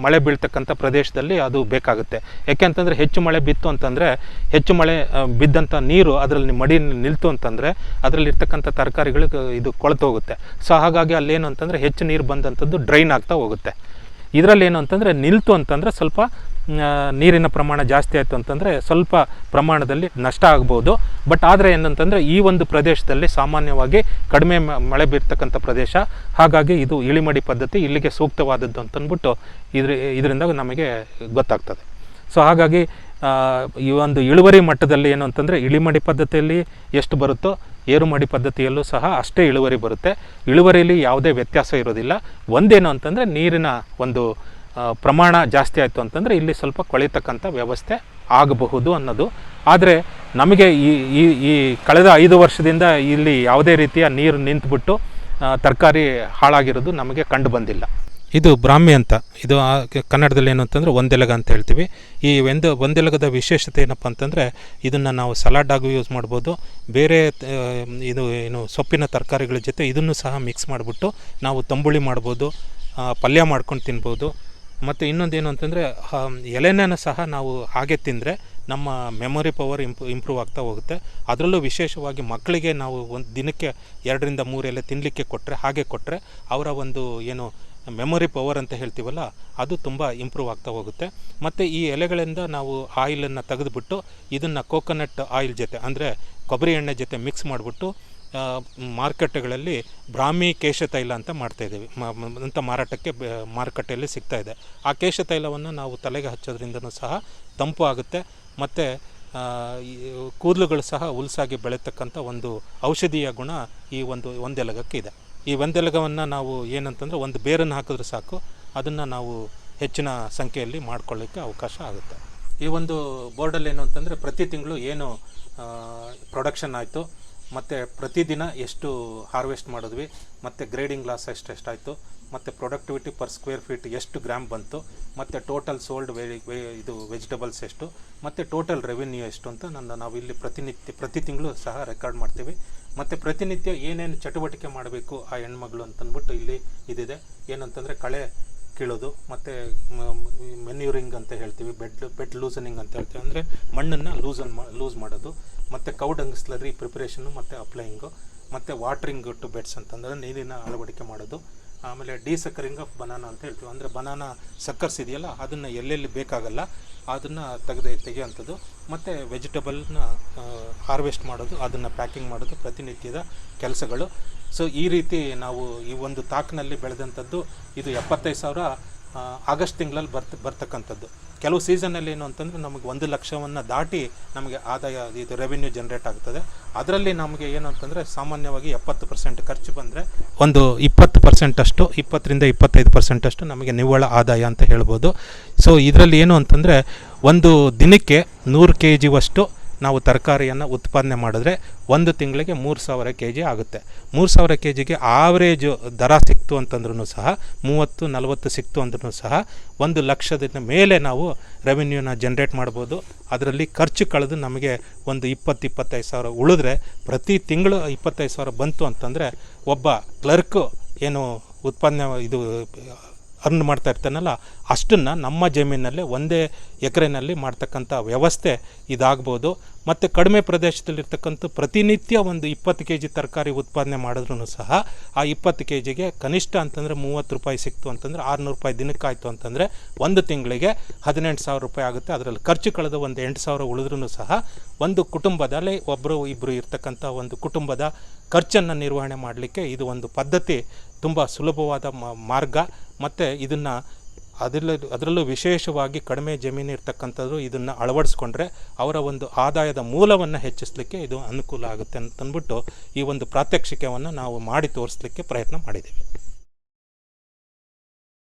ಮಳೆ ಬೀಳ್ತಕ್ಕಂಥ ಪ್ರದೇಶದಲ್ಲಿ ಅದು ಬೇಕಾಗುತ್ತೆ. ಯಾಕೆ ಅಂತಂದರೆ ಹೆಚ್ಚು ಮಳೆ ಬಿತ್ತು ಅಂತಂದರೆ, ಹೆಚ್ಚು ಮಳೆ ಬಿದ್ದಂಥ ನೀರು ಅದರಲ್ಲಿ ಮಡಿ ನಿಲ್ತು ಅಂತಂದರೆ ಅದರಲ್ಲಿರ್ತಕ್ಕಂಥ ತರಕಾರಿಗಳು ಇದು ಕೊಳೆತು ಹೋಗುತ್ತೆ ಸೊ, ಹಾಗಾಗಿ ಅಲ್ಲೇನು ಅಂತಂದರೆ ಹೆಚ್ಚು ನೀರು ಬಂದಂಥದ್ದು ಡ್ರೈನ್ ಆಗ್ತಾ ಹೋಗುತ್ತೆ. ಇದರಲ್ಲಿ ಏನು ಅಂತಂದರೆ ನಿಲ್ತು ಅಂತಂದರೆ ಸ್ವಲ್ಪ ನೀರಿನ ಪ್ರಮಾಣ ಜಾಸ್ತಿ ಆಯಿತು ಅಂತಂದರೆ ಸ್ವಲ್ಪ ಪ್ರಮಾಣದಲ್ಲಿ ನಷ್ಟ ಆಗ್ಬೋದು. ಬಟ್ ಆದರೆ ಏನಂತಂದರೆ ಈ ಒಂದು ಪ್ರದೇಶದಲ್ಲಿ ಸಾಮಾನ್ಯವಾಗಿ ಕಡಿಮೆ ಮಳೆ ಬೀರ್ತಕ್ಕಂಥ ಪ್ರದೇಶ. ಹಾಗಾಗಿ ಇದು ಇಳಿಮಡಿ ಪದ್ಧತಿ ಇಲ್ಲಿಗೆ ಸೂಕ್ತವಾದದ್ದು ಅಂತಂದ್ಬಿಟ್ಟು ಇದ್ರ ಇದರಿಂದ ನಮಗೆ ಗೊತ್ತಾಗ್ತದೆ. ಸೊ ಹಾಗಾಗಿ ಈ ಒಂದು ಇಳುವರಿ ಮಟ್ಟದಲ್ಲಿ ಏನು ಅಂತಂದರೆ ಇಳಿಮಡಿ ಪದ್ಧತಿಯಲ್ಲಿ ಎಷ್ಟು ಬರುತ್ತೋ ಏರುಮಡಿ ಪದ್ಧತಿಯಲ್ಲೂ ಸಹ ಅಷ್ಟೇ ಇಳುವರಿ ಬರುತ್ತೆ. ಇಳುವರಿಯಲ್ಲಿ ಯಾವುದೇ ವ್ಯತ್ಯಾಸ ಇರೋದಿಲ್ಲ. ಒಂದೇನು ಅಂತಂದರೆ ನೀರಿನ ಒಂದು ಪ್ರಮಾಣ ಜಾಸ್ತಿ ಆಯಿತು ಅಂತಂದರೆ ಇಲ್ಲಿ ಸ್ವಲ್ಪ ಕೊಳೆಯತಕ್ಕಂಥ ವ್ಯವಸ್ಥೆ ಆಗಬಹುದು ಅನ್ನೋದು. ಆದರೆ ನಮಗೆ ಈ ಈ ಈ ಕಳೆದ ಐದು ವರ್ಷದಿಂದ ಇಲ್ಲಿ ಯಾವುದೇ ರೀತಿಯ ನೀರು ನಿಂತುಬಿಟ್ಟು ತರಕಾರಿ ಹಾಳಾಗಿರೋದು ನಮಗೆ ಕಂಡು ಬಂದಿಲ್ಲ. ಇದು ಬ್ರಾಹ್ಮಿ ಅಂತ. ಇದು ಕನ್ನಡದಲ್ಲಿ ಏನು ಅಂತಂದರೆ ಒಂದೆಲಗ ಅಂತ ಹೇಳ್ತೀವಿ. ಈ ಒಂದು, ಒಂದೆಲಗದ ವಿಶೇಷತೆ ಏನಪ್ಪ ಅಂತಂದರೆ ಇದನ್ನು ನಾವು ಸಲಾಡ್ ಆಗು ಯೂಸ್ ಮಾಡ್ಬೋದು. ಬೇರೆ ಇದು ಏನು ಸೊಪ್ಪಿನ ತರಕಾರಿಗಳ ಜೊತೆ ಇದನ್ನು ಸಹ ಮಿಕ್ಸ್ ಮಾಡಿಬಿಟ್ಟು ನಾವು ತಂಬುಳಿ ಮಾಡ್ಬೋದು ಪಲ್ಯ ಮಾಡ್ಕೊಂಡು ತಿನ್ಬೋದು. ಮತ್ತು ಇನ್ನೊಂದೇನು ಅಂತಂದರೆ ಎಲೆನ ಸಹ ನಾವು ಹಾಗೆ ತಿಂದರೆ ನಮ್ಮ ಮೆಮೊರಿ ಪವರ್ ಇಂಪ್ರೂ ಇಂಪ್ರೂವ್ ಆಗ್ತಾ ಹೋಗುತ್ತೆ. ಅದರಲ್ಲೂ ವಿಶೇಷವಾಗಿ ಮಕ್ಕಳಿಗೆ ನಾವು ಒಂದು ದಿನಕ್ಕೆ ಎರಡರಿಂದ ಮೂರು ಎಲೆ ತಿನ್ನಲಿಕ್ಕೆ ಕೊಟ್ಟರೆ ಹಾಗೆ ಕೊಟ್ಟರೆ ಅವರ ಒಂದು ಏನು ಮೆಮೊರಿ ಪವರ್ ಅಂತ ಹೇಳ್ತೀವಲ್ಲ, ಅದು ತುಂಬ ಇಂಪ್ರೂವ್ ಆಗ್ತಾ ಹೋಗುತ್ತೆ. ಮತ್ತು ಈ ಎಲೆಗಳಿಂದ ನಾವು ಆಯಿಲನ್ನು ತೆಗೆದುಬಿಟ್ಟು, ಇದನ್ನು ಕೋಕೋನಟ್ ಆಯಿಲ್ ಜೊತೆ, ಅಂದರೆ ಕೊಬ್ಬರಿ ಎಣ್ಣೆ ಜೊತೆ ಮಿಕ್ಸ್ ಮಾಡಿಬಿಟ್ಟು ಮಾರುಕಟ್ಟೆಗಳಲ್ಲಿ ಬ್ರಾಹ್ಮಿ ಕೇಶ ತೈಲ ಅಂತ ಮಾಡ್ತಾ ಇದ್ದೀವಿ. ಅಂತ ಮಾರಾಟಕ್ಕೆ ಮಾರುಕಟ್ಟೆಯಲ್ಲಿ ಸಿಗ್ತಾ ಇದೆ. ಆ ಕೇಶ ತೈಲವನ್ನು ನಾವು ತಲೆಗೆ ಹಚ್ಚೋದ್ರಿಂದನೂ ಸಹ ತಂಪು ಆಗುತ್ತೆ. ಮತ್ತು ಕೂದಲುಗಳು ಸಹ ಉಲ್ಸಾಗಿ ಬೆಳೀತಕ್ಕಂಥ ಒಂದು ಔಷಧೀಯ ಗುಣ ಈ ಒಂದು ಒಂದೆಲಗಕ್ಕೆ ಇದೆ. ಈ ಒಂದೆಲಗವನ್ನು ನಾವು ಏನಂತಂದರೆ ಒಂದು ಬೇರನ್ನು ಹಾಕಿದ್ರೆ ಸಾಕು. ಅದನ್ನು ನಾವು ಹೆಚ್ಚಿನ ಸಂಖ್ಯೆಯಲ್ಲಿ ಮಾಡ್ಕೊಳ್ಳಿಕ್ಕೆ ಅವಕಾಶ ಆಗುತ್ತೆ. ಈ ಒಂದು ಬೋರ್ಡಲ್ಲಿ ಏನು ಅಂತಂದರೆ ಪ್ರತಿ ತಿಂಗಳು ಏನು ಪ್ರೊಡಕ್ಷನ್ ಆಯಿತು ಮತ್ತು ಪ್ರತಿದಿನ ಎಷ್ಟು ಹಾರ್ವೆಸ್ಟ್ ಮಾಡಿದ್ವಿ, ಮತ್ತು ಗ್ರೇಡಿಂಗ್ ಲಾಸ್ ಎಷ್ಟು ಎಷ್ಟಾಯಿತು ಮತ್ತು ಪ್ರೊಡಕ್ಟಿವಿಟಿ ಪರ್ ಸ್ಕ್ವೇರ್ ಫೀಟ್ ಎಷ್ಟು ಗ್ರಾಮ್ ಬಂತು, ಮತ್ತು ಟೋಟಲ್ ಸೋಲ್ಡ್ ವೆ ಇದು ವೆಜಿಟಬಲ್ಸ್ ಎಷ್ಟು, ಮತ್ತು ಟೋಟಲ್ ರೆವಿನ್ಯೂ ಎಷ್ಟು ಅಂತ ನನ್ನ ನಾವು ಇಲ್ಲಿ ಪ್ರತಿನಿತ್ಯ, ಪ್ರತಿ ತಿಂಗಳು ಸಹ ರೆಕಾರ್ಡ್ ಮಾಡ್ತೀವಿ. ಮತ್ತು ಪ್ರತಿನಿತ್ಯ ಏನೇನು ಚಟುವಟಿಕೆ ಮಾಡಬೇಕು ಆ ಹೆಣ್ಮಗಳು ಅಂತಂದ್ಬಿಟ್ಟು ಇಲ್ಲಿ ಇದಿದೆ. ಏನಂತಂದರೆ ಕಳೆ ಕೀಳೋದು, ಮತ್ತು ಮೆನ್ಯೂರಿಂಗ್ ಅಂತ ಹೇಳ್ತೀವಿ ಬೆಡ್ ಬೆಡ್ ಲೂಸನಿಂಗ್ ಅಂತ ಹೇಳ್ತೀವಿ. ಅಂದರೆ ಮಣ್ಣನ್ನು ಲೂಸನ್ ಮಾ ಲೂಸ್ ಮಾಡೋದು. ಮತ್ತು ಕೌಡಂಗ್ ಸ್ಲರಿ ಪ್ರಿಪ್ರೇಷನ್ನು ಮತ್ತು ಅಪ್ಲೈಯಿಂಗು ಮತ್ತು ವಾಟ್ರಿಂಗ್ ಟು ಬೆಡ್ಸ್ ಅಂತಂದರೆ ನೀರಿನ ಅಳವಡಿಕೆ ಮಾಡೋದು. ಆಮೇಲೆ ಡಿಸಕರಿಂಗ್ ಆಫ್ ಬನಾನಾ ಅಂತ ಹೇಳ್ತೀವಿ. ಅಂದರೆ ಬನಾನಾ ಸಕ್ಕರ್ಸ್ ಇದೆಯಲ್ಲ, ಅದನ್ನು ಎಲ್ಲೆಲ್ಲಿ ಬೇಕಾಗಲ್ಲ, ಅದನ್ನು ತೆಗೆದು ತೆಗೆಯುವಂಥದ್ದು. ಮತ್ತು ವೆಜಿಟೇಬಲ್ನ ಹಾರ್ವೆಸ್ಟ್ ಮಾಡೋದು, ಅದನ್ನು ಪ್ಯಾಕಿಂಗ್ ಮಾಡೋದು, ಪ್ರತಿನಿತ್ಯದ ಕೆಲಸಗಳು. ಸೊ ಈ ರೀತಿ ನಾವು ಈ ಒಂದು ತಾಕ್ನಲ್ಲಿ ಬೆಳೆದಂಥದ್ದು, ಇದು ಎಪ್ಪತ್ತೈದು ಸಾವಿರ ಆಗಸ್ಟ್ ತಿಂಗಳಲ್ಲಿ ಬರ್ತ, ಬರ್ತಕ್ಕಂಥದ್ದು. ಕೆಲವು ಸೀಸನಲ್ಲಿ ಏನು ಅಂತಂದರೆ ನಮಗೆ ಒಂದು ಲಕ್ಷವನ್ನು ದಾಟಿ ನಮಗೆ ಆದಾಯ ಇದು ರೆವಿನ್ಯೂ ಜನ್ರೇಟ್ ಆಗ್ತದೆ. ಅದರಲ್ಲಿ ನಮಗೆ ಏನು ಅಂತಂದರೆ ಸಾಮಾನ್ಯವಾಗಿ ಎಪ್ಪತ್ತು ಪರ್ಸೆಂಟ್ ಖರ್ಚು ಬಂದರೆ ಒಂದು ಇಪ್ಪತ್ತು ಪರ್ಸೆಂಟಷ್ಟು ಇಪ್ಪತ್ತರಿಂದ ಇಪ್ಪತ್ತೈದು ಪರ್ಸೆಂಟಷ್ಟು ನಮಗೆ ನಿವ್ವಳ ಆದಾಯ ಅಂತ ಹೇಳ್ಬೋದು. ಸೊ ಇದರಲ್ಲಿ ಏನು ಅಂತಂದರೆ ಒಂದು ದಿನಕ್ಕೆ ನೂರು ಕೆ ಜಿವಷ್ಟು ನಾವು ತರಕಾರಿಯನ್ನು ಉತ್ಪಾದನೆ ಮಾಡಿದ್ರೆ ಒಂದು ತಿಂಗಳಿಗೆ ಮೂರು ಸಾವಿರ ಕೆ ಜಿ ಆಗುತ್ತೆ. ಮೂರು ಸಾವಿರ ಕೆ ಜಿಗೆ ಆವರೇಜ್ ದರ ಸಿಕ್ತು ಅಂತಂದ್ರೂ ಸಹ, ಮೂವತ್ತು, ನಲವತ್ತು ಸಿಕ್ತು ಅಂದ್ರೂ ಸಹ, ಒಂದು ಲಕ್ಷದ ಮೇಲೆ ನಾವು ರೆವಿನ್ಯೂನ ಜನ್ರೇಟ್ ಮಾಡ್ಬೋದು. ಅದರಲ್ಲಿ ಖರ್ಚು ಕಳೆದು ನಮಗೆ ಒಂದು ಇಪ್ಪತ್ತು, ಇಪ್ಪತ್ತೈದು ಸಾವಿರ ಉಳಿದ್ರೆ, ಪ್ರತಿ ತಿಂಗಳು ಇಪ್ಪತ್ತೈದು ಸಾವಿರ ಬಂತು ಅಂತಂದರೆ, ಒಬ್ಬ ಕ್ಲರ್ಕು ಏನು ಉತ್ಪಾದನೆ ಇದು ಅರ್ನ್ ಮಾಡ್ತಾ ಇರ್ತಾನಲ್ಲ, ಅಷ್ಟನ್ನು ನಮ್ಮ ಜಮೀನಲ್ಲೇ ಒಂದೇ ಎಕರೆನಲ್ಲಿ ಮಾಡ್ತಕ್ಕಂಥ ವ್ಯವಸ್ಥೆ ಇದಾಗ್ಬೋದು. ಮತ್ತು ಕಡಿಮೆ ಪ್ರದೇಶದಲ್ಲಿರ್ತಕ್ಕಂಥ ಪ್ರತಿನಿತ್ಯ ಒಂದು ಇಪ್ಪತ್ತು ಕೆ ಜಿ ತರಕಾರಿ ಉತ್ಪಾದನೆ ಮಾಡಿದ್ರೂ ಸಹ ಆ ಇಪ್ಪತ್ತು ಕೆ ಜಿಗೆ ಕನಿಷ್ಠ ಅಂತಂದರೆ ಮೂವತ್ತು ರೂಪಾಯಿ ಸಿಕ್ತು ಅಂತಂದರೆ ಆರುನೂರು ರೂಪಾಯಿ ದಿನಕ್ಕಾಯಿತು ಅಂತಂದರೆ ಒಂದು ತಿಂಗಳಿಗೆ ಹದಿನೆಂಟು ಸಾವಿರ ರೂಪಾಯಿ ಆಗುತ್ತೆ. ಅದರಲ್ಲಿ ಖರ್ಚು ಕಳೆದ ಒಂದು ಎಂಟು ಸಾವಿರ ಉಳಿದ್ರೂ ಸಹ ಒಂದು ಕುಟುಂಬದಲ್ಲಿ ಒಬ್ಬರು ಇಬ್ಬರು ಇರ್ತಕ್ಕಂಥ ಒಂದು ಕುಟುಂಬದ ಖರ್ಚನ್ನು ನಿರ್ವಹಣೆ ಮಾಡಲಿಕ್ಕೆ ಇದು ಒಂದು ಪದ್ಧತಿ ತುಂಬ ಸುಲಭವಾದ ಮಾರ್ಗ. ಮತ್ತು ಇದನ್ನು ಅದರಲ್ಲೂ ಅದರಲ್ಲೂ ವಿಶೇಷವಾಗಿ ಕಡಿಮೆ ಜಮೀನು ಇರ್ತಕ್ಕಂಥದ್ದು ಇದನ್ನು ಅಳವಡಿಸ್ಕೊಂಡ್ರೆ ಅವರ ಒಂದು ಆದಾಯದ ಮೂಲವನ್ನು ಹೆಚ್ಚಿಸಲಿಕ್ಕೆ ಇದು ಅನುಕೂಲ ಆಗುತ್ತೆ ಅಂತಂದ್ಬಿಟ್ಟು ಈ ಒಂದು ಪ್ರಾತ್ಯಕ್ಷಿಕೆಯನ್ನು ನಾವು ಮಾಡಿ ತೋರಿಸ್ಲಿಕ್ಕೆ ಪ್ರಯತ್ನ ಮಾಡಿದ್ದೀವಿ.